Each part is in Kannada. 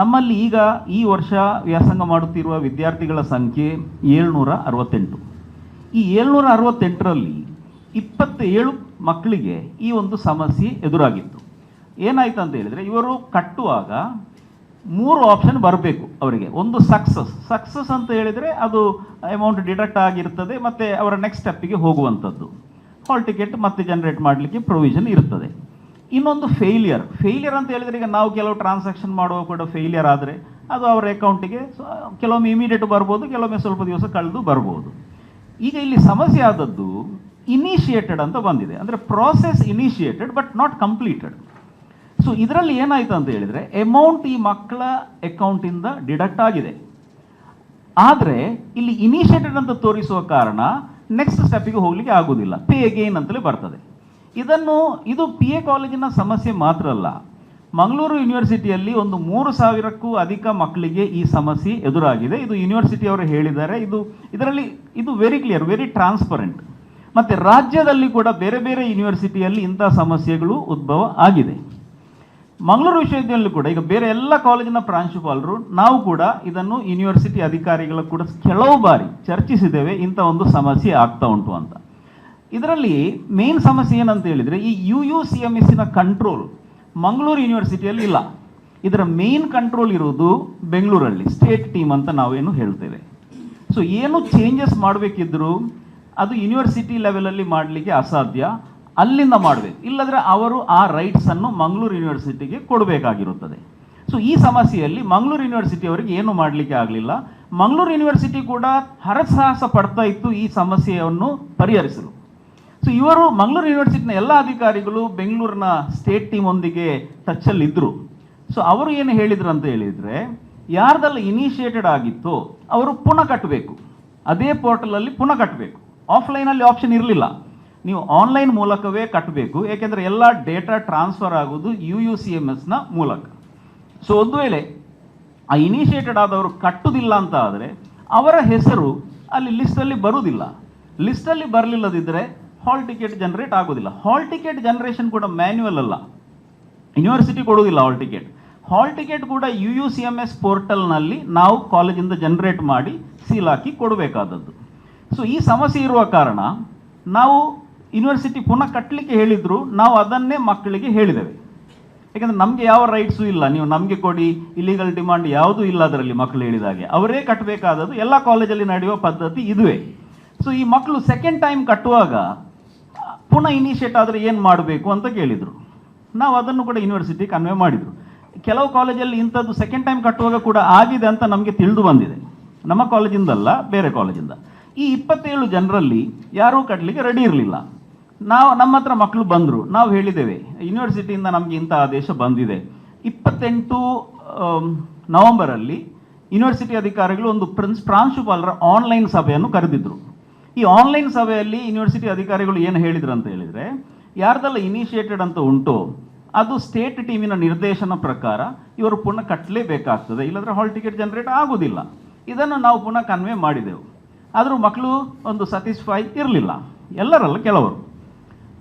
ನಮ್ಮಲ್ಲಿ ಈಗ ಈ ವರ್ಷ ವ್ಯಾಸಂಗ ಮಾಡುತ್ತಿರುವ ವಿದ್ಯಾರ್ಥಿಗಳ ಸಂಖ್ಯೆ ಏಳ್ನೂರ ಅರವತ್ತೆಂಟು ಈ ಏಳ್ನೂರ ಅರವತ್ತೆಂಟರಲ್ಲಿ ಇಪ್ಪತ್ತೇಳು ಮಕ್ಕಳಿಗೆ ಈ ಒಂದು ಸಮಸ್ಯೆ ಎದುರಾಗಿತ್ತು. ಏನಾಯ್ತು ಅಂತ ಹೇಳಿದರೆ, ಇವರು ಕಟ್ಟುವಾಗ ಮೂರು ಆಪ್ಷನ್ ಬರಬೇಕು ಅವರಿಗೆ. ಒಂದು ಸಕ್ಸಸ್ ಸಕ್ಸಸ್ ಅಂತ ಹೇಳಿದರೆ ಅದು ಅಮೌಂಟ್ ಡಿಡಕ್ಟ್ ಆಗಿರ್ತದೆ, ಮತ್ತು ಅವರ ನೆಕ್ಸ್ಟ್ ಸ್ಟೆಪ್ಪಿಗೆ ಹೋಗುವಂಥದ್ದು. ಹಾಲ್ ಟಿಕೆಟ್ ಮತ್ತೆ ಜನರೇಟ್ ಮಾಡಲಿಕ್ಕೆ ಪ್ರೊವಿಷನ್ ಇರ್ತದೆ. ಇನ್ನೊಂದು ಫೇಲಿಯರ್ ಫೇಲಿಯರ್ ಅಂತ ಹೇಳಿದ್ರೆ ಈಗ ನಾವು ಕೆಲವು ಟ್ರಾನ್ಸಾಕ್ಷನ್ ಮಾಡುವಾಗ ಕೂಡ ಫೇಲಿಯರ್ ಆದರೆ ಅದು ಅವರ ಅಕೌಂಟಿಗೆ ಕೆಲವೊಮ್ಮೆ ಇಮಿಡಿಯೇಟ್ ಬರ್ಬೋದು, ಕೆಲವೊಮ್ಮೆ ಸ್ವಲ್ಪ ದಿವಸ ಕಳೆದು ಬರ್ಬೋದು. ಈಗ ಇಲ್ಲಿ ಸಮಸ್ಯೆ ಆದದ್ದು ಇನಿಷಿಯೇಟೆಡ್ ಅಂತ ಬಂದಿದೆ. ಅಂದರೆ process initiated but not completed so ಇದರಲ್ಲಿ ಏನಾಯಿತು ಅಂತ ಹೇಳಿದರೆ ಅಮೌಂಟ್ ಈ ಮಕ್ಕಳ ಅಕೌಂಟಿಂದ ಡಿಡಕ್ಟ್ ಆಗಿದೆ. ಆದರೆ ಇಲ್ಲಿ ಇನಿಷಿಯೇಟೆಡ್ ಅಂತ ತೋರಿಸುವ ಕಾರಣ ನೆಕ್ಸ್ಟ್ ಸ್ಟೆಪ್ಪಿಗೆ ಹೋಗಲಿಕ್ಕೆ ಆಗೋದಿಲ್ಲ. ಪೇ ಅಗೇನ್ ಅಂತಲೇ ಬರ್ತದೆ. ಇದನ್ನು, ಇದು ಪಿ ಎ ಕಾಲೇಜಿನ ಸಮಸ್ಯೆ ಮಾತ್ರ ಅಲ್ಲ. ಮಂಗಳೂರು ಯೂನಿವರ್ಸಿಟಿಯಲ್ಲಿ ಒಂದು ಮೂರು ಸಾವಿರಕ್ಕೂ ಅಧಿಕ ಮಕ್ಕಳಿಗೆ ಈ ಸಮಸ್ಯೆ ಎದುರಾಗಿದೆ. ಇದು ಯೂನಿವರ್ಸಿಟಿ ಅವರು ಹೇಳಿದ್ದಾರೆ. ಇದು, ಇದರಲ್ಲಿ, ಇದು ವೆರಿ ಕ್ಲಿಯರ್ ವೆರಿ ಟ್ರಾನ್ಸ್ಪರೆಂಟ್ ಮತ್ತು ರಾಜ್ಯದಲ್ಲಿ ಕೂಡ ಬೇರೆ ಬೇರೆ ಯೂನಿವರ್ಸಿಟಿಯಲ್ಲಿ ಇಂಥ ಸಮಸ್ಯೆಗಳು ಉದ್ಭವ ಆಗಿದೆ. ಮಂಗಳೂರು ವಿಶ್ವವಿದ್ಯಾಲಯ ಕೂಡ, ಈಗ ಬೇರೆ ಎಲ್ಲ ಕಾಲೇಜಿನ ಪ್ರಾಂಶುಪಾಲರು, ನಾವು ಕೂಡ ಇದನ್ನು ಯೂನಿವರ್ಸಿಟಿ ಅಧಿಕಾರಿಗಳ ಕೂಡ ಕೆಲವು ಬಾರಿ ಚರ್ಚಿಸಿದ್ದೇವೆ. ಇಂಥ ಒಂದು ಸಮಸ್ಯೆ ಆಗ್ತಾ ಉಂಟು ಅಂತ. ಇದರಲ್ಲಿ ಮೇನ್ ಸಮಸ್ಯೆ ಏನಂತ ಹೇಳಿದರೆ ಈ ಯು ಯು ಸಿ ಎಂ ಎಸ್ಸಿನ ಕಂಟ್ರೋಲ್ ಮಂಗಳೂರು ಯೂನಿವರ್ಸಿಟಿಯಲ್ಲಿ ಇಲ್ಲ. ಇದರ ಮೇನ್ ಕಂಟ್ರೋಲ್ ಇರೋದು ಬೆಂಗಳೂರಲ್ಲಿ ಸ್ಟೇಟ್ ಟೀಮ್ ಅಂತ ನಾವೇನು ಹೇಳ್ತೇವೆ. ಸೊ ಏನು ಚೇಂಜಸ್ ಮಾಡಬೇಕಿದ್ರು ಅದು ಯೂನಿವರ್ಸಿಟಿ ಲೆವೆಲಲ್ಲಿ ಮಾಡಲಿಕ್ಕೆ ಅಸಾಧ್ಯ. ಅಲ್ಲಿಂದ ಮಾಡಬೇಕು. ಇಲ್ಲದ್ರೆ ಅವರು ಆ ರೈಟ್ಸನ್ನು ಮಂಗಳೂರು ಯೂನಿವರ್ಸಿಟಿಗೆ ಕೊಡಬೇಕಾಗಿರುತ್ತದೆ. ಸೊ ಈ ಸಮಸ್ಯೆಯಲ್ಲಿ ಮಂಗಳೂರು ಯೂನಿವರ್ಸಿಟಿ ಅವರಿಗೆ ಏನು ಮಾಡಲಿಕ್ಕೆ ಆಗಲಿಲ್ಲ. ಮಂಗಳೂರು ಯೂನಿವರ್ಸಿಟಿ ಕೂಡ ಹರಸಾಹಸ ಪಡ್ತಾ ಇತ್ತು ಈ ಸಮಸ್ಯೆಯನ್ನು ಪರಿಹರಿಸಲು. ಸೊ ಇವರು ಮಂಗಳೂರು ಯೂನಿವರ್ಸಿಟಿನ ಎಲ್ಲ ಅಧಿಕಾರಿಗಳು ಬೆಂಗಳೂರಿನ ಸ್ಟೇಟ್ ಟೀಮ್ ಒಂದಿಗೆ ಟಚ್ಚಲ್ಲಿ ಇದ್ದರು ಸೊ ಅವರು ಏನು ಹೇಳಿದ್ರು ಅಂತ ಹೇಳಿದರೆ, ಯಾರ್ದೆಲ್ಲ ಇನಿಷಿಯೇಟೆಡ್ ಆಗಿತ್ತು, ಅವರು ಪುನಃ ಕಟ್ಟಬೇಕು ಅದೇ ಪೋರ್ಟಲಲ್ಲಿ ಪುನಃ ಕಟ್ಟಬೇಕು ಆಫ್ಲೈನಲ್ಲಿ ಆಪ್ಷನ್ ಇರಲಿಲ್ಲ. ನೀವು ಆನ್ಲೈನ್ ಮೂಲಕವೇ ಕಟ್ಟಬೇಕು ಏಕೆಂದರೆ ಎಲ್ಲ ಡೇಟಾ ಟ್ರಾನ್ಸ್ಫರ್ ಆಗೋದು ಯು ಯು ಸಿ ಎಂ ಎಸ್ನ ಮೂಲಕ. ಸೊ ಒಂದು ವೇಳೆ ಆ ಇನಿಷಿಯೇಟೆಡ್ ಆದವರು ಕಟ್ಟುವುದಿಲ್ಲ ಅಂತ ಆದರೆ, ಅವರ ಹೆಸರು ಅಲ್ಲಿ ಲಿಸ್ಟಲ್ಲಿ ಬರುವುದಿಲ್ಲ ಲಿಸ್ಟಲ್ಲಿ ಬರಲಿಲ್ಲದಿದ್ದರೆ ಹಾಲ್ ಟಿಕೆಟ್ ಜನರೇಟ್ ಆಗೋದಿಲ್ಲ. ಹಾಲ್ ಟಿಕೆಟ್ ಜನರೇಷನ್ ಕೂಡ ಮ್ಯಾನ್ಯುವಲ್ ಅಲ್ಲ. ಯೂನಿವರ್ಸಿಟಿ ಕೊಡೋದಿಲ್ಲ ಹಾಲ್ ಟಿಕೆಟ್ ಹಾಲ್ ಟಿಕೆಟ್ ಕೂಡ U U C M S ಪೋರ್ಟಲ್ನಲ್ಲಿ ನಾವು ಕಾಲೇಜಿಂದ ಜನರೇಟ್ ಮಾಡಿ ಸೀಲ್ ಹಾಕಿ ಕೊಡಬೇಕಾದದ್ದು. ಸೊ ಈ ಸಮಸ್ಯೆ ಇರುವ ಕಾರಣ ನಾವು ಯೂನಿವರ್ಸಿಟಿ ಪುನಃ ಕಟ್ಟಲಿಕ್ಕೆ ಹೇಳಿದ್ರು ನಾವು ಅದನ್ನೇ ಮಕ್ಕಳಿಗೆ ಹೇಳಿದ್ದೇವೆ. ಯಾಕೆಂದರೆ ನಮಗೆ ಯಾವ ರೈಟ್ಸು ಇಲ್ಲ. ನೀವು ನಮಗೆ ಕೊಡಿ ಇಲ್ಲಿಗಲ್ ಡಿಮಾಂಡ್ ಯಾವುದೂ ಇಲ್ಲ ಅದರಲ್ಲಿ ಮಕ್ಕಳು ಹೇಳಿದಾಗೆ ಅವರೇ ಕಟ್ಟಬೇಕಾದದ್ದು ಎಲ್ಲ ಕಾಲೇಜಲ್ಲಿ ನಡೆಯುವ ಪದ್ಧತಿ ಇದುವೇ. ಸೊ ಈ ಮಕ್ಕಳು ಸೆಕೆಂಡ್ ಟೈಮ್ ಕಟ್ಟುವಾಗ ಪುನಃ ಇನಿಷಿಯೇಟ್ ಆದರೆ ಏನು ಮಾಡಬೇಕು ಅಂತ ಕೇಳಿದರು. ನಾವು ಅದನ್ನು ಕೂಡ ಯೂನಿವರ್ಸಿಟಿ ಕನ್ವೆ ಮಾಡಿದರು. ಕೆಲವು ಕಾಲೇಜಲ್ಲಿ ಇಂಥದ್ದು ಸೆಕೆಂಡ್ ಟೈಮ್ ಕಟ್ಟುವಾಗ ಕೂಡ ಆಗಿದೆ ಅಂತ ನಮಗೆ ತಿಳಿದು ಬಂದಿದೆ. ನಮ್ಮ ಕಾಲೇಜಿಂದಲ್ಲ, ಬೇರೆ ಕಾಲೇಜಿಂದ. ಈ ಇಪ್ಪತ್ತೇಳು ಜನರಲ್ಲಿ ಯಾರೂ ಕಟ್ಟಲಿಕ್ಕೆ ರೆಡಿ ಇರಲಿಲ್ಲ. ನಾವು, ನಮ್ಮ ಹತ್ರ ಮಕ್ಕಳು ಬಂದರು. ನಾವು ಹೇಳಿದ್ದೇವೆ ಯೂನಿವರ್ಸಿಟಿಯಿಂದ ನಮಗೆ ಇಂಥ ಆದೇಶ ಬಂದಿದೆ. ಇಪ್ಪತ್ತೆಂಟು ನವೆಂಬರಲ್ಲಿ ಯೂನಿವರ್ಸಿಟಿ ಅಧಿಕಾರಿಗಳು ಒಂದು ಪ್ರಿನ್ಸ್ ಪ್ರಾಂಶುಪಾಲರ ಆನ್ಲೈನ್ ಸಭೆಯನ್ನು ಕರೆದಿದ್ರು. ಈ ಆನ್ಲೈನ್ ಸಭೆಯಲ್ಲಿ ಯೂನಿವರ್ಸಿಟಿ ಅಧಿಕಾರಿಗಳು ಏನು ಹೇಳಿದ್ರು ಅಂತ ಹೇಳಿದರೆ, ಯಾರ್ದೆಲ್ಲ ಇನಿಷಿಯೇಟೆಡ್ ಅಂತ ಉಂಟು, ಅದು ಸ್ಟೇಟ್ ಟೀಮಿನ ನಿರ್ದೇಶನ ಪ್ರಕಾರ ಇವರು ಪುನಃ ಕಟ್ಟಲೇಬೇಕಾಗ್ತದೆ, ಇಲ್ಲದ್ರೆ ಹಾಲ್ ಟಿಕೆಟ್ ಜನರೇಟ್ ಆಗೋದಿಲ್ಲ. ಇದನ್ನು ನಾವು ಪುನಃ ಕನ್ವೆ ಮಾಡಿದೆವು. ಆದರೂ ಮಕ್ಕಳು ಒಂದು ಸ್ಯಾಟಿಸ್ಫೈ ಇರಲಿಲ್ಲ, ಎಲ್ಲರಲ್ಲ ಕೆಲವರು.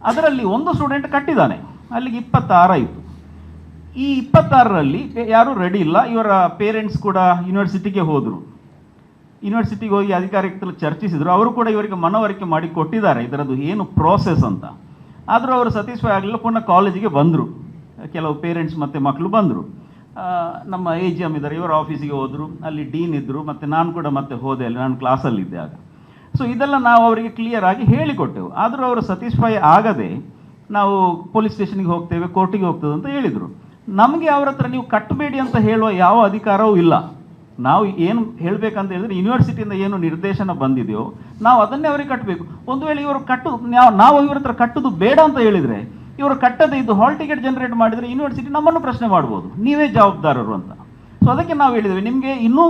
ಅದರಲ್ಲಿ ಒಂದು ಸ್ಟೂಡೆಂಟ್ ಕಟ್ಟಿದ್ದಾನೆ, ಅಲ್ಲಿಗೆ ಇಪ್ಪತ್ತಾರಾಯಿತು ಈ ಇಪ್ಪತ್ತಾರರಲ್ಲಿ ಯಾರೂ ರೆಡಿ ಇಲ್ಲ, ಇವರ ಪೇರೆಂಟ್ಸ್ ಕೂಡ ಯೂನಿವರ್ಸಿಟಿಗೆ ಹೋದರು. ಯೂನಿವರ್ಸಿಟಿಗೆ ಹೋಗಿ ಅಧಿಕಾರಿಗಳು ಚರ್ಚಿಸಿದರು. ಅವರು ಕೂಡ ಇವರಿಗೆ ಮನವರಿಕೆ ಮಾಡಿ ಕೊಟ್ಟಿದ್ದಾರೆ. ಇದರದ್ದು ಏನು ಪ್ರೋಸೆಸ್ ಅಂತ. ಆದರೂ ಅವರು ಸ್ಯಾಟಿಸ್ಫೈ ಆಗಲಿಲ್ಲ. ಪುನಃ ಕಾಲೇಜಿಗೆ ಬಂದರು. ಕೆಲವು ಪೇರೆಂಟ್ಸ್ ಮತ್ತು ಮಕ್ಕಳು ಬಂದರು. ನಮ್ಮ ಎ ಜಿ ಎಂ ಇದ್ದಾರೆ. ಇವರ ಆಫೀಸಿಗೆ ಹೋದರು. ಅಲ್ಲಿ ಡೀನ್ ಇದ್ದರು ಮತ್ತು ನಾನು ಕೂಡ ಮತ್ತೆ ಹೋದೆ ಅಲ್ಲಿ. ನಾನು ಕ್ಲಾಸಲ್ಲಿದ್ದೆ ಆಗ. ಸೊ ಇದೆಲ್ಲ ನಾವು ಅವರಿಗೆ ಕ್ಲಿಯರ್ ಆಗಿ ಹೇಳಿಕೊಟ್ಟೆವು. ಆದರೂ ಅವರು ಸ್ಯಾಟಿಸ್ಫೈ ಆಗದೆ ನಾವು ಪೊಲೀಸ್ ಸ್ಟೇಷನ್ಗೆ ಹೋಗ್ತೇವೆ ಕೋರ್ಟಿಗೆ ಹೋಗ್ತದೆ ಅಂತ ಹೇಳಿದರು. ನಮಗೆ ಅವರ ಹತ್ರ ನೀವು ಕಟ್ಟಬೇಡಿ ಅಂತ ಹೇಳುವ ಯಾವ ಅಧಿಕಾರವೂ ಇಲ್ಲ. ನಾವು ಏನು ಹೇಳಬೇಕಂತ ಹೇಳಿದ್ರೆ ಯೂನಿವರ್ಸಿಟಿಯಿಂದ ಏನು ನಿರ್ದೇಶನ ಬಂದಿದೆಯೋ ನಾವು ಅದನ್ನೇ ಅವರಿಗೆ ಕಟ್ಟಬೇಕು ಒಂದು ವೇಳೆ ಇವರು ಕಟ್ಟು, ನಾವು ನಾವು ಇವ್ರ ಹತ್ರ ಕಟ್ಟೋದು ಬೇಡ ಅಂತ ಹೇಳಿದರೆ, ಇವರು ಕಟ್ಟದೆ ಇದು ಹಾಲ್ ಟಿಕೆಟ್ ಜನರೇಟ್ ಮಾಡಿದರೆ ಯೂನಿವರ್ಸಿಟಿ ನಮ್ಮನ್ನು ಪ್ರಶ್ನೆ ಮಾಡ್ಬೋದು. ನೀವೇ ಜವಾಬ್ದಾರರು ಅಂತ. ಸೊ ಅದಕ್ಕೆ ನಾವು ಹೇಳಿದ್ವಿ ನಿಮಗೆ ಇನ್ನೂ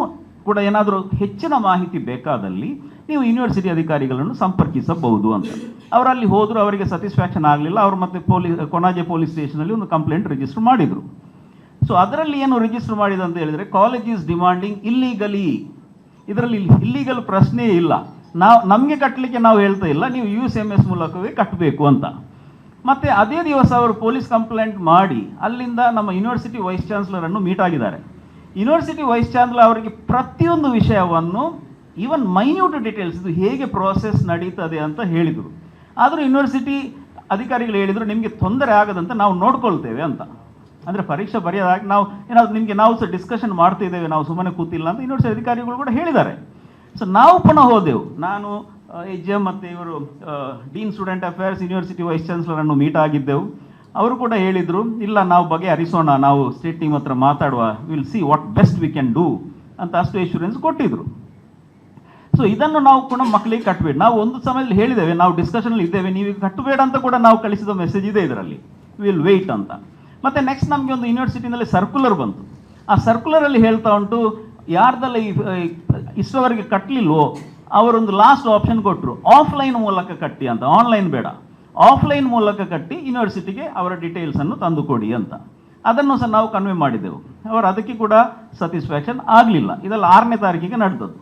ಕೂಡ ಏನಾದರೂ ಹೆಚ್ಚಿನ ಮಾಹಿತಿ ಬೇಕಾದಲ್ಲಿ ನೀವು ಯೂನಿವರ್ಸಿಟಿ ಅಧಿಕಾರಿಗಳನ್ನು ಸಂಪರ್ಕಿಸಬಹುದು ಅಂತ. ಅವರಲ್ಲಿ ಹೋದರೂ ಅವರಿಗೆ ಸ್ಯಾಟಿಸ್ಫ್ಯಾಕ್ಷನ್ ಆಗಲಿಲ್ಲ, ಅವರು ಮತ್ತೆ ಪೊಲೀಸ್ ಕೊಣಾಜೆ ಪೊಲೀಸ್ ಸ್ಟೇಷನಲ್ಲಿ ಒಂದು ಕಂಪ್ಲೇಂಟ್ ರಿಜಿಸ್ಟರ್ ಮಾಡಿದರು. ಸೊ ಅದರಲ್ಲಿ ಏನು ರಿಜಿಸ್ಟರ್ ಮಾಡಿದೆ ಅಂತ ಹೇಳಿದರೆ ಕಾಲೇಜ್ ಈಸ್ ಡಿಮಾಂಡಿಂಗ್ ಇಲ್ಲೀಗಲಿ ಇದರಲ್ಲಿ ಇಲ್ಲೀಗಲ್ ಪ್ರಶ್ನೆಯೇ ಇಲ್ಲ. ನಾವು, ನಮಗೆ ಕಟ್ಟಲಿಕ್ಕೆ ನಾವು ಹೇಳ್ತಾ ಇಲ್ಲ, ನೀವು ಯು ಸಿ ಎಂ ಎಸ್ ಮೂಲಕವೇ ಕಟ್ಟಬೇಕು ಅಂತ. ಮತ್ತು ಅದೇ ದಿವಸ ಅವರು ಪೊಲೀಸ್ ಕಂಪ್ಲೇಂಟ್ ಮಾಡಿ, ಅಲ್ಲಿಂದ ನಮ್ಮ ಯೂನಿವರ್ಸಿಟಿ ವೈಸ್ ಚಾನ್ಸ್ಲರನ್ನು ಮೀಟ್ ಆಗಿದ್ದಾರೆ. ಯೂನಿವರ್ಸಿಟಿ ವೈಸ್ ಚಾನ್ಸಲರ್ ಅವರಿಗೆ ಪ್ರತಿಯೊಂದು ವಿಷಯವನ್ನು ಈವನ್ ಮೈನ್ಯೂಟ್ ಡೀಟೇಲ್ಸ್ ಇದು ಹೇಗೆ ಪ್ರೋಸೆಸ್ ನಡೀತದೆ ಅಂತ ಹೇಳಿದರು. ಆದರೂ ಯೂನಿವರ್ಸಿಟಿ ಅಧಿಕಾರಿಗಳು ಹೇಳಿದರು, ನಿಮಗೆ ತೊಂದರೆ ಆಗದಂತೆ ನಾವು ನೋಡ್ಕೊಳ್ತೇವೆ ಅಂತ. ಅಂದರೆ ಪರೀಕ್ಷೆ ಬರೆಯೋದಾಗಿ ನಾವು ಏನಾದ್ರು ನಿಮಗೆ ನಾವು ಸಹ ಡಿಸ್ಕಷನ್ ಮಾಡ್ತಿದ್ದೇವೆ ನಾವು ಸುಮ್ಮನೆ ಕೂತಿಲ್ಲ ಅಂತ ಯೂನಿವರ್ಸಿಟಿ ಅಧಿಕಾರಿಗಳು ಕೂಡ ಹೇಳಿದ್ದಾರೆ. ಸೊ ನಾವು ಪುನಃ ಹೋದೆವು. ನಾನು ಎಚ್ ಎಂ ಮತ್ತು ಇವರು dean student affairs university vice ಚಾನ್ಸಲರನ್ನು meet ಆಗಿದ್ದೆವು. ಅವರು ಕೂಡ ಹೇಳಿದರು, ಇಲ್ಲ, ನಾವು ಬಗೆ ಹರಿಸೋಣ ನಾವು ಸ್ಟೇಟ್ ಟೀಮ್ ಹತ್ರ ಮಾತಾಡುವ will see what best we can do ಅಂತ ಅಷ್ಟು ಎಶ್ಯೂರೆನ್ಸ್ ಕೊಟ್ಟಿದ್ರು. ಸೊ ಇದನ್ನು ನಾವು ಕೂಡ ಮಕ್ಕಳಿಗೆ ಕಟ್ಟಬೇಡಿ ನಾವು ಒಂದು ಸಮಯದಲ್ಲಿ ಹೇಳಿದ್ದೇವೆ, ನಾವು ಡಿಸ್ಕಷನಲ್ಲಿ ಇದ್ದೇವೆ ನೀವು ಕಟ್ಟಬೇಡ ಅಂತ ಕೂಡ ನಾವು ಕಳಿಸಿದ ಮೆಸೇಜ್ ಇದೆ ಇದರಲ್ಲಿ. ವಿಲ್ ವೆಯ್ಟ್ ಅಂತ. ಮತ್ತೆ ನೆಕ್ಸ್ಟ್ ನಮಗೆ ಒಂದು ಯೂನಿವರ್ಸಿಟಿನಲ್ಲಿ ಸರ್ಕ್ಯುಲರ್ ಬಂತು. ಆ ಸರ್ಕ್ಯುಲರಲ್ಲಿ ಹೇಳ್ತಾ ಉಂಟು, ಯಾರ್ದೆಲ್ಲ ಈ ಇಷ್ಟವರೆಗೆ ಕಟ್ಟಲಿಲ್ವೋ ಅವರೊಂದು ಲಾಸ್ಟ್ ಆಪ್ಷನ್ ಕೊಟ್ಟರು ಆಫ್ಲೈನ್ ಮೂಲಕ ಕಟ್ಟಿ ಅಂತ ಆನ್ಲೈನ್ ಬೇಡ. ಆಫ್ಲೈನ್ ಮೂಲಕ ಕಟ್ಟಿ ಯೂನಿವರ್ಸಿಟಿಗೆ ಅವರ ಡೀಟೇಲ್ಸನ್ನು ತಂದು ಕೊಡಿ ಅಂತ. ಅದನ್ನು ಸಹ ನಾವು ಕನ್ವೆ ಮಾಡಿದೆವು. ಅವರು ಅದಕ್ಕೆ ಕೂಡ ಸ್ಯಾಟಿಸ್ಫ್ಯಾಕ್ಷನ್ ಆಗಲಿಲ್ಲ. ಇದೆಲ್ಲ ಆರನೇ ತಾರೀಕಿಗೆ ನಡೆದದ್ದು.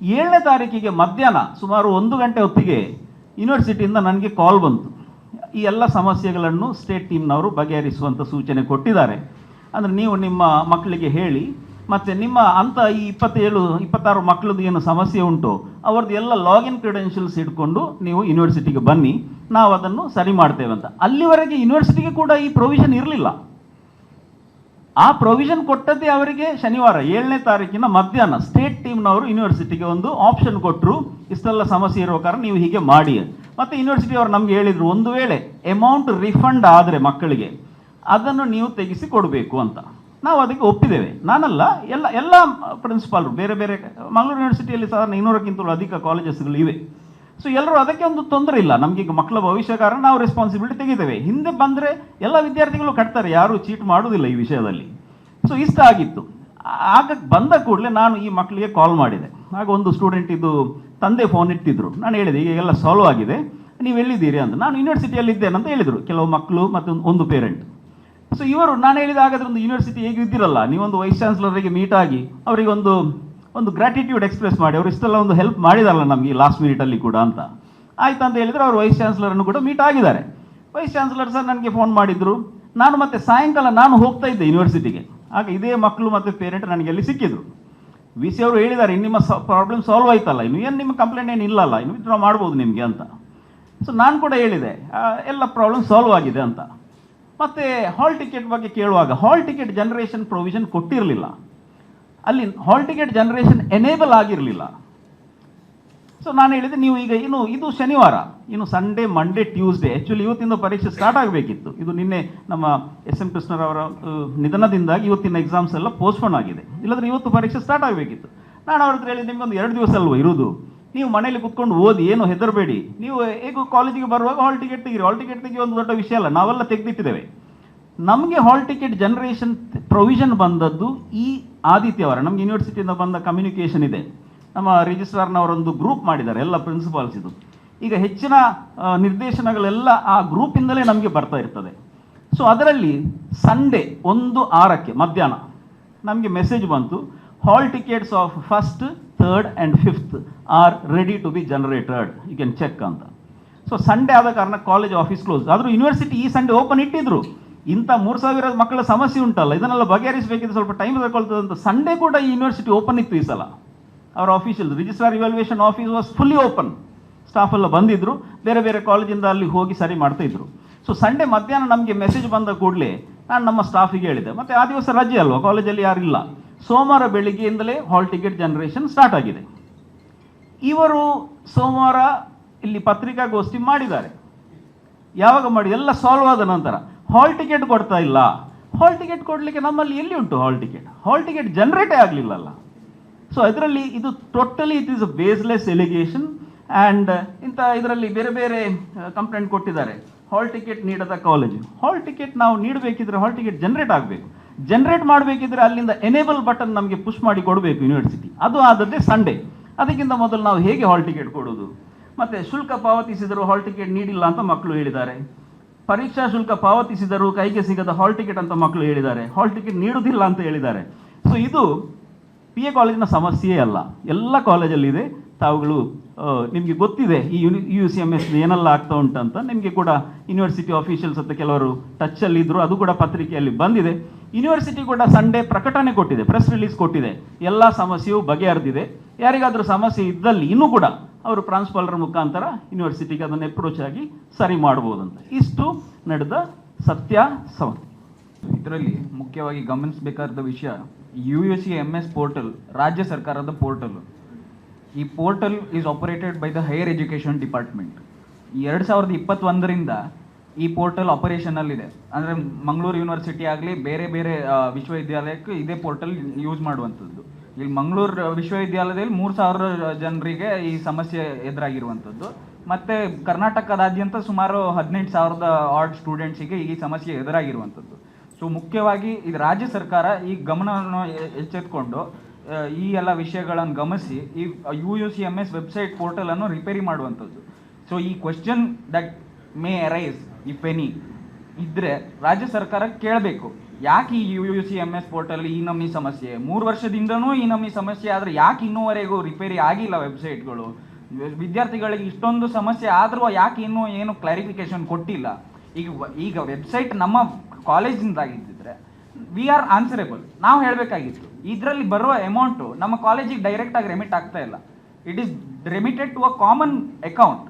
ಏಳನೇ ತಾರೀಕಿಗೆ ಮಧ್ಯಾಹ್ನ, ಸುಮಾರು ಒಂದು ಗಂಟೆ ಹೊತ್ತಿಗೆ ಯೂನಿವರ್ಸಿಟಿಯಿಂದ ನನಗೆ ಕಾಲ್ ಬಂತು. ಈ ಎಲ್ಲ ಸಮಸ್ಯೆಗಳನ್ನು ಸ್ಟೇಟ್ ಟೀಮ್ನವರು ಬಗೆಹರಿಸುವಂಥ ಸೂಚನೆ ಕೊಟ್ಟಿದ್ದಾರೆ. ಅಂದರೆ ನೀವು ನಿಮ್ಮ ಮಕ್ಕಳಿಗೆ ಹೇಳಿ, ಮತ್ತು ನಿಮ್ಮ ಅಂಥ ಈ ಇಪ್ಪತ್ತೇಳು, ಇಪ್ಪತ್ತಾರು ಮಕ್ಕಳದ್ದು ಏನು ಸಮಸ್ಯೆ ಉಂಟು, ಅವ್ರದ್ದು ಎಲ್ಲ ಲಾಗಿನ್ ಕ್ರೆಡೆನ್ಷಿಯಲ್ಸ್ ಇಟ್ಕೊಂಡು ನೀವು ಯೂನಿವರ್ಸಿಟಿಗೆ ಬನ್ನಿ, ನಾವು ಅದನ್ನು ಸರಿ ಮಾಡ್ತೇವೆ ಅಂತ. ಅಲ್ಲಿವರೆಗೆ ಯೂನಿವರ್ಸಿಟಿಗೆ ಕೂಡ ಈ ಪ್ರೊವಿಷನ್ ಇರಲಿಲ್ಲ. ಆ ಪ್ರೊವಿಷನ್ ಕೊಟ್ಟದ್ದೇ ಅವರಿಗೆ ಶನಿವಾರ, ಏಳನೇ ತಾರೀಕಿನ ಮಧ್ಯಾಹ್ನ ಸ್ಟೇಟ್ ಟೀಮ್ನವರು ಯೂನಿವರ್ಸಿಟಿಗೆ ಒಂದು ಆಪ್ಷನ್ ಕೊಟ್ಟರು ಇಷ್ಟೆಲ್ಲ ಸಮಸ್ಯೆ ಇರುವ ಕಾರಣ ನೀವು ಹೀಗೆ ಮಾಡಿ ಮತ್ತು ಯೂನಿವರ್ಸಿಟಿ ಅವರು ನಮಗೆ ಹೇಳಿದರು ಒಂದು ವೇಳೆ ಅಮೌಂಟ್ ರಿಫಂಡ್ ಆದರೆ ಮಕ್ಕಳಿಗೆ, ಅದನ್ನು ನೀವು ತೆಗೆಸಿ ಕೊಡಬೇಕು ಅಂತ. ನಾವು ಅದಕ್ಕೆ ಒಪ್ಪಿದ್ದೇವೆ. ನಾನಲ್ಲ, ಎಲ್ಲ ಎಲ್ಲ ಪ್ರಿನ್ಸಿಪಾಲ್ರು ಬೇರೆ ಬೇರೆ ಮಂಗಳೂರು ಯೂನಿವರ್ಸಿಟಿಯಲ್ಲಿ ಸಾಧಾರಣ ಇನ್ನೂರಕ್ಕಿಂತಲೂ ಅಧಿಕ ಕಾಲೇಜಸ್ಗಳು ಇವೆ. ಸೊ ಎಲ್ಲರೂ ಅದಕ್ಕೆ ಒಂದು ತೊಂದರೆ ಇಲ್ಲ. ನಮಗೆ ಈಗ ಮಕ್ಕಳ ಭವಿಷ್ಯ ಕಾರಣ ನಾವು ರೆಸ್ಪಾನ್ಸಿಬಿಲಿಟಿ ತೆಗಿತೇವೆ ಹಿಂದೆ ಬಂದರೆ ಎಲ್ಲ ವಿದ್ಯಾರ್ಥಿಗಳು ಕಟ್ತಾರೆ. ಯಾರು ಚೀಟ್ ಮಾಡುವುದಿಲ್ಲ ಈ ವಿಷಯದಲ್ಲಿ. ಸೊ ಇಷ್ಟ ಆಗಿತ್ತು. ಆಗ ಬಂದ ಕೂಡಲೇ ನಾನು ಈ ಮಕ್ಕಳಿಗೆ ಕಾಲ್ ಮಾಡಿದೆ. ಆಗ ಒಂದು ಸ್ಟೂಡೆಂಟ್ ಇದು ತಂದೆ ಫೋನ್ ಇಟ್ಟಿದ್ರು. ನಾನು ಹೇಳಿದೆ ಈಗ ಎಲ್ಲ ಸಾಲ್ವ್ ಆಗಿದೆ. ನೀವು ಎಲ್ಲಿದ್ದೀರಿ? ಅಂತ. ನಾನು ಯೂನಿವರ್ಸಿಟಿಯಲ್ಲಿ ಇದ್ದೇನೆ ಅಂತ ಹೇಳಿದರು. ಕೆಲವು ಮಕ್ಕಳು ಮತ್ತು ಒಂದು ಪೇರೆಂಟ್ ಸೊ ಇವರು, ನಾನು ಹೇಳಿದ ಹಾಗಾದ್ರೆ ಒಂದು ಯೂನಿವರ್ಸಿಟಿ ಹೇಗೆ ಇದ್ದಿರಲ್ಲ? ನೀವೊಂದು ವೈಸ್ ಚಾನ್ಸಲರಿಗೆ ಮೀಟ್ ಆಗಿ ಅವರಿಗೆ ಒಂದು ಒಂದು ಗ್ರ್ಯಾಟಿಟ್ಯೂಡ್ ಎಕ್ಸ್ಪ್ರೆಸ್ ಮಾಡಿ, ಅವರು ಇಷ್ಟೆಲ್ಲ ಒಂದು ಹೆಲ್ಪ್ ಮಾಡಿದಾರಲ್ಲ ನಮಗೆ ಲಾಸ್ಟ್ ಮಿನಿಟಲ್ಲಿ ಕೂಡ ಅಂತ. ಆಯ್ತು ಅಂತ ಹೇಳಿದರೆ ಅವರು ವೈಸ್ ಚಾನ್ಸಲರನ್ನು ಕೂಡ ಮೀಟ್ ಆಗಿದ್ದಾರೆ. ವೈಸ್ ಚಾನ್ಸಲರ್ ಸರ್ ನನಗೆ ಫೋನ್ ಮಾಡಿದ್ರು. ನಾನು ಮತ್ತೆ ಸಾಯಂಕಾಲ ನಾನು ಹೋಗ್ತಾ ಇದ್ದೆ ಯೂನಿವರ್ಸಿಟಿಗೆ ಆಗ ಇದೇ ಮಕ್ಕಳು ಮತ್ತು ಪೇರೆಂಟ್ ನನಗೆ ಅಲ್ಲಿ ಸಿಕ್ಕಿದ್ರು. ವಿ ಸಿ ಅವರು ಹೇಳಿದ್ದಾರೆ ನಿಮ್ಮ ಪ್ರಾಬ್ಲಮ್ ಸಾಲ್ವ್ ಆಯ್ತಲ್ಲ, ಇನ್ನು ಏನು ನಿಮ್ಮ ಕಂಪ್ಲೇಂಟ್ ಏನು ಇಲ್ಲಲ್ಲ, ಇನ್ನು ವಿತ್ಡ್ರಾ ಮಾಡ್ಬೋದು ನಿಮಗೆ ಅಂತ. ಸೊ ನಾನು ಕೂಡ ಹೇಳಿದೆ ಎಲ್ಲ ಪ್ರಾಬ್ಲಮ್ ಸಾಲ್ವ್ ಆಗಿದೆ ಅಂತ. ಮತ್ತು ಹಾಲ್ ಟಿಕೆಟ್ ಬಗ್ಗೆ ಕೇಳುವಾಗ ಹಾಲ್ ಟಿಕೆಟ್ ಜನರೇಷನ್ ಪ್ರೊವಿಷನ್ ಕೊಟ್ಟಿರಲಿಲ್ಲ. ಅಲ್ಲಿ ಹಾಲ್ ಟಿಕೆಟ್ ಜನರೇಷನ್ ಎನೇಬಲ್ ಆಗಿರಲಿಲ್ಲ. ಸೊ ನಾನು ಹೇಳಿದೆ, ನೀವು ಈಗ ಇನ್ನು, ಇದು ಶನಿವಾರ. ಇನ್ನು ಸಂಡೇ ಮಂಡೇ ಟ್ಯೂಸ್ಡೇ ಆ್ಯಕ್ಚುಲಿ ಇವತ್ತಿಂದ ಪರೀಕ್ಷೆ ಸ್ಟಾರ್ಟ್ ಆಗಬೇಕಿತ್ತು. ಇದು ನಿನ್ನೆ ನಮ್ಮ ಎಸ್ ಎಂ ಕೃಷ್ಣರವರ ನಿಧನದಿಂದಾಗಿ ಇವತ್ತಿನ ಎಕ್ಸಾಮ್ಸ್ ಎಲ್ಲ ಪೋಸ್ಟ್ಪೋನ್ ಆಗಿದೆ. ಇಲ್ಲದ್ರೆ ಇವತ್ತು ಪರೀಕ್ಷೆ ಸ್ಟಾರ್ಟ್ ಆಗಬೇಕಿತ್ತು. ನಾನು ಅವ್ರ ಹತ್ರ ನಿಮಗೆ ಒಂದು ಎರಡು ದಿವಸ ಅಲ್ವ ಇರೋದು? ನೀವು ಮನೇಲಿ ಕುತ್ಕೊಂಡು ಓದಿ, ಏನು ಹೆದರಬೇಡಿ. ನೀವು ಹೇಗೂ ಕಾಲೇಜಿಗೆ ಬರುವಾಗ ಹಾಲ್ ಟಿಕೆಟ್ ತೆಗಿರಿ. ಹಾಲ್ ಟಿಕೆಟ್ ತೆಗಿ ಒಂದು ದೊಡ್ಡ ವಿಷಯ ಅಲ್ಲ, ನಾವೆಲ್ಲ ತೆಗೆದಿಟ್ಟಿದ್ದೇವೆ. ನಮಗೆ ಹಾಲ್ ಟಿಕೆಟ್ ಜನರೇಷನ್ ಪ್ರೊವಿಷನ್ ಬಂದದ್ದು ಈ ಆದಿತ್ಯವಾರ. ನಮ್ಗೆ ಯೂನಿವರ್ಸಿಟಿಯಿಂದ ಬಂದ ಕಮ್ಯುನಿಕೇಷನ್ ಇದೆ. ನಮ್ಮ ರಿಜಿಸ್ಟ್ರಾರ್ನವರೊಂದು ಗ್ರೂಪ್ ಮಾಡಿದ್ದಾರೆ, ಎಲ್ಲ ಪ್ರಿನ್ಸಿಪಾಲ್ಸ್ ಇದು. ಈಗ ಹೆಚ್ಚಿನ ನಿರ್ದೇಶನಗಳೆಲ್ಲ ಆ ಗ್ರೂಪಿಂದಲೇ ನಮಗೆ ಬರ್ತಾ ಇರ್ತದೆ. ಸೊ ಅದರಲ್ಲಿ ಸಂಡೇ ಒಂದು ಆರಕ್ಕೆ, ಮಧ್ಯಾಹ್ನ, ನಮಗೆ ಮೆಸೇಜ್ ಬಂತು. Hall tickets of first third and fifth are ready to be generated you can check ಅಂತ. ಸೊ ಸಂಡೇ ಆದ ಕಾರಣ ಕಾಲೇಜ್ ಆಫೀಸ್ ಕ್ಲೋಸ್ ಆದರೂ ಯೂನಿವರ್ಸಿಟಿ ಈ ಸಂಡೇ ಓಪನ್ ಇಟ್ಟಿದ್ರು. ಇಂಥ ಮೂರು ಸಾವಿರ ಮಕ್ಕಳ ಸಮಸ್ಯೆ ಉಂಟಲ್ಲ, ಇದನ್ನೆಲ್ಲ ಬಗೆಹರಿಸಬೇಕಿದ್ರೆ ಸ್ವಲ್ಪ ಟೈಮ್ ತಗೊಳ್ತದೆ ಅಂತ ಸಂಡೇ ಕೂಡ ಈ ಯೂನಿವರ್ಸಿಟಿ ಓಪನ್ ಇತ್ತು ಈ ಸಲ. ಅವರ official registrar evaluation office was fully open staff ಎಲ್ಲ ಬಂದಿದ್ದರು ಬೇರೆ ಬೇರೆ ಕಾಲೇಜಿಂದ ಅಲ್ಲಿ ಹೋಗಿ ಸರಿ ಮಾಡ್ತಾ ಇದ್ರು. ಸೊ ಸಂಡೇ ಮಧ್ಯಾಹ್ನ ನಮಗೆ ಮೆಸೇಜ್ ಬಂದ ಕೂಡಲೇ ನಾನು ನಮ್ಮ ಸ್ಟಾಫಿಗೆ ಹೇಳಿದೆ. ಮತ್ತು ಆ ದಿವಸ ರಜೆ ಅಲ್ವಾ? ಕಾಲೇಜಲ್ಲಿ ಯಾರಿಲ್ಲ ಸೋಮವಾರ ಬೆಳಿಗ್ಗೆಯಿಂದಲೇ ಹಾಲ್ ಟಿಕೆಟ್ ಜನರೇಷನ್ ಸ್ಟಾರ್ಟ್ ಆಗಿದೆ. ಇವರು ಸೋಮವಾರ ಇಲ್ಲಿ ಪತ್ರಿಕಾಗೋಷ್ಠಿ ಮಾಡಿದ್ದಾರೆ. ಯಾವಾಗ ಮಾಡಿ? ಎಲ್ಲ ಸಾಲ್ವ್ ಆದ ನಂತರ. ಹಾಲ್ ಟಿಕೆಟ್ ಕೊಡ್ತಾ ಇಲ್ಲ. ಹಾಲ್ ಟಿಕೆಟ್ ಕೊಡಲಿಕ್ಕೆ ನಮ್ಮಲ್ಲಿ ಎಲ್ಲಿ ಉಂಟು hall ticket hall ticket generate ಆಗಲಿಲ್ಲಲ್ಲ so ಇದರಲ್ಲಿ ಇದು totally it is a baseless allegation and ಇಂಥ ಇದರಲ್ಲಿ ಬೇರೆ ಬೇರೆ ಕಂಪ್ಲೇಂಟ್ ಕೊಟ್ಟಿದ್ದಾರೆ. ಹಾಲ್ ಟಿಕೆಟ್ ನೀಡದ ಕಾಲೇಜು ಹಾಲ್ ಟಿಕೆಟ್ ನಾವು ನೀಡಬೇಕಿದ್ರೆ ಹಾಲ್ ಟಿಕೆಟ್ ಜನರೇಟ್ ಆಗಬೇಕು. ಜನರೇಟ್ ಮಾಡಬೇಕಿದ್ರೆ ಅಲ್ಲಿಂದ ಎನೇಬಲ್ ಬಟನ್ ನಮಗೆ ಪುಷ್ ಮಾಡಿ ಕೊಡಬೇಕು ಯೂನಿವರ್ಸಿಟಿ ಅದು ಆದದ್ದೇ ಸಂಡೇ ಅದಕ್ಕಿಂತ ಮೊದಲು ನಾವು ಹೇಗೆ ಹಾಲ್ ಟಿಕೆಟ್ ಕೊಡೋದು? ಮತ್ತು ಶುಲ್ಕ ಪಾವತಿಸಿದರೂ ಹಾಲ್ ಟಿಕೆಟ್ ನೀಡಿಲ್ಲ ಅಂತ ಮಕ್ಕಳು ಹೇಳಿದ್ದಾರೆ. ಪರೀಕ್ಷಾ ಶುಲ್ಕ ಪಾವತಿಸಿದರೂ ಕೈಗೆ ಸಿಗದ ಹಾಲ್ ಟಿಕೆಟ್ ಅಂತ ಮಕ್ಕಳು ಹೇಳಿದ್ದಾರೆ. ಹಾಲ್ ಟಿಕೆಟ್ ನೀಡುವುದಿಲ್ಲ ಅಂತ ಹೇಳಿದ್ದಾರೆ. ಸೊ ಇದು ಪಿ ಎ ಕಾಲೇಜಿನ ಸಮಸ್ಯೆಯೇ ಅಲ್ಲ. ಎಲ್ಲ ಕಾಲೇಜಲ್ಲಿದೆ ತಾವುಗಳು ನಿಮಗೆ ಗೊತ್ತಿದೆ, ಈ uni U C M S ಏನೆಲ್ಲ ಆಗ್ತಾ ಉಂಟಂತ ನಿಮಗೆ ಕೂಡ ಯೂನಿವರ್ಸಿಟಿ ಆಫೀಷಿಯಲ್ಸ್ ಅಂತ ಕೆಲವರು ಟಚ್ಚಲ್ಲಿ ಇದ್ದರು ಅದು ಕೂಡ ಪತ್ರಿಕೆಯಲ್ಲಿ ಬಂದಿದೆ. ಯೂನಿವರ್ಸಿಟಿ ಕೂಡ ಸಂಡೇ ಪ್ರಕಟಣೆ ಕೊಟ್ಟಿದೆ ಪ್ರೆಸ್ ರಿಲೀಸ್ ಕೊಟ್ಟಿದೆ. ಎಲ್ಲ ಸಮಸ್ಯೆಯೂ ಬಗೆಹರಿದಿದೆ. ಯಾರಿಗಾದರೂ ಸಮಸ್ಯೆ ಇದ್ದಲ್ಲಿ ಇನ್ನೂ ಕೂಡ ಅವರು ಪ್ರಾನ್ಸ್ಪಾಲರ್ ಮುಖಾಂತರ ಯೂನಿವರ್ಸಿಟಿಗೆ ಅದನ್ನು ಅಪ್ರೋಚ್ ಆಗಿ ಸರಿ ಮಾಡ್ಬೋದಂತ ಇಷ್ಟು ನಡೆದ ಸತ್ಯ ಸಮ ಇದರಲ್ಲಿ ಮುಖ್ಯವಾಗಿ ಗಮನಿಸಬೇಕಾದ ವಿಷಯ U U C M S portal ರಾಜ್ಯ ಸರ್ಕಾರದ ಪೋರ್ಟಲ್ ಈ portal is operated by the higher education department ಎರಡು ಸಾವಿರದ ಇಪ್ಪತ್ತೊಂದರಿಂದ ಈ ಪೋರ್ಟಲ್ ಆಪರೇಷನಲ್ಲಿದೆ ಅಂದರೆ ಮಂಗಳೂರು ಯೂನಿವರ್ಸಿಟಿ ಆಗಲಿ, ಬೇರೆ ಬೇರೆ ವಿಶ್ವವಿದ್ಯಾಲಯಕ್ಕೆ ಇದೇ ಪೋರ್ಟಲ್ ಯೂಸ್ ಮಾಡುವಂಥದ್ದು. ಇಲ್ಲಿ ಮಂಗಳೂರು ವಿಶ್ವವಿದ್ಯಾಲಯದಲ್ಲಿ ಮೂರು ಸಾವಿರ ಜನರಿಗೆ ಈ ಸಮಸ್ಯೆ ಎದುರಾಗಿರುವಂಥದ್ದು. ಮತ್ತು ಕರ್ನಾಟಕದಾದ್ಯಂತ ಸುಮಾರು ಹದಿನೆಂಟು ಸಾವಿರದ ಆರ್ಡ್ ಸ್ಟೂಡೆಂಟ್ಸಿಗೆ ಈ ಸಮಸ್ಯೆ ಎದುರಾಗಿರುವಂಥದ್ದು. ಸೊ ಮುಖ್ಯವಾಗಿ ಇದು ರಾಜ್ಯ ಸರ್ಕಾರ ಈ ಗಮನವನ್ನು ಎಚ್ಚೆತ್ಕೊಂಡು ಈ ಎಲ್ಲ ವಿಷಯಗಳನ್ನು ಗಮನಿಸಿ, ಈ U U C M S website ಪೋರ್ಟಲನ್ನು ರಿಪೇರಿ ಮಾಡುವಂಥದ್ದು. ಸೊ ಈ question that may arise if any ಇದ್ದರೆ ರಾಜ್ಯ ಸರ್ಕಾರ ಕೇಳಬೇಕು. ಯಾಕೆ ಈ U U C M S portal ಈ ನಮೂನಿ ಸಮಸ್ಯೆ? ಮೂರು ವರ್ಷದಿಂದನೂ ಈ ನಮೂನಿ ಸಮಸ್ಯೆ, ಆದರೆ ಯಾಕೆ ಇನ್ನೂವರೆಗೂ ರಿಪೇರಿ ಆಗಿಲ್ಲ ವೆಬ್ಸೈಟ್ಗಳು ವಿದ್ಯಾರ್ಥಿಗಳಿಗೆ ಇಷ್ಟೊಂದು ಸಮಸ್ಯೆ ಆದರೂ ಯಾಕೆ ಇನ್ನೂ ಏನು ಕ್ಲಾರಿಫಿಕೇಶನ್ ಕೊಟ್ಟಿಲ್ಲ? ಈಗ ಈಗ ವೆಬ್ಸೈಟ್ ನಮ್ಮ ಕಾಲೇಜಿಂದಾಗಿದ್ದಿದ್ರೆ ವಿ ಆರ್ ಆನ್ಸರೇಬಲ್ ನಾವು ಹೇಳಬೇಕಾಗಿತ್ತು. ಇದರಲ್ಲಿ ಬರುವ ಅಮೌಂಟು ನಮ್ಮ ಕಾಲೇಜಿಗೆ ಡೈರೆಕ್ಟಾಗಿ ರೆಮಿಟ್ ಆಗ್ತಾ ಇಲ್ಲ. It is remitted to a common account